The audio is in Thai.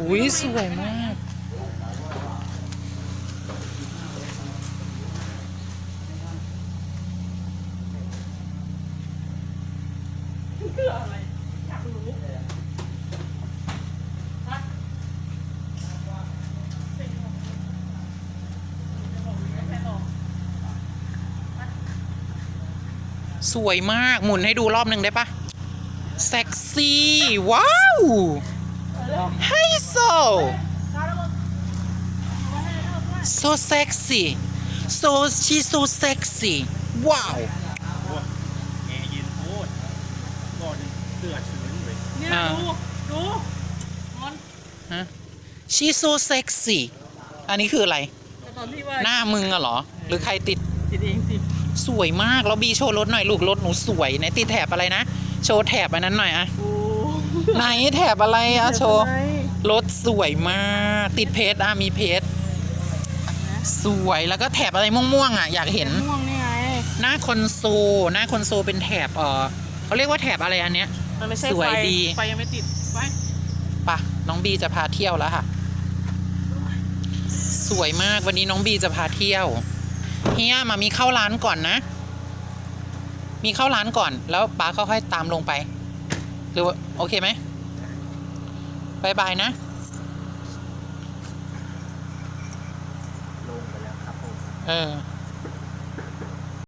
อุ้ยสวยมาก สวยมาก หมุนให้ดูรอบหนึ่งได้ปะเซ็กซี่ ว้าว ไฮโซ so sexy so she's so sexy ว้าวแอร์เย็นโคตรก่อนเสื้อชื้นเลยเนี่ยอ่าดูดูงอนฮะ she's so sexy อันนี้คืออะไรแต่ตอนที่ว่าหน้ามึงอะเหรอ หรือใครติดติดเองสิสวยมาก แล้วบีโชว์รถหน่อยลูกรถหนูสวยไหนติดแถบอะไรนะ โชว์แถบอันนั้นหน่อยอะโอ้ ไหนแถบอะไรอะโชว์ไม่เป็นไรรถสวยมาก ติดเพชรอะมีเพชรสวยแล้วก็แถบอะไรม่วงๆอะอยากเห็นม่วงนี่ไงหน้าคอนโซลหน้าคอนโซลเป็นแถบเออเขาเรียกว่าแถบอะไรอันเนี้ยมันไม่ใช่สวยไฟดีไฟยังไม่ติดไฟปะน้องบีจะพาเที่ยวแล้วค่ะ สวยมากวันนี้น้องบีจะพาเที่ยวเฮียมามีเข้าร้านก่อนนะ มีเข้าร้านก่อน แล้วป้าค่อยๆตามลงไป หรือว่าโอเคไหมบายบายนะลงไปแล้วครับผมเออ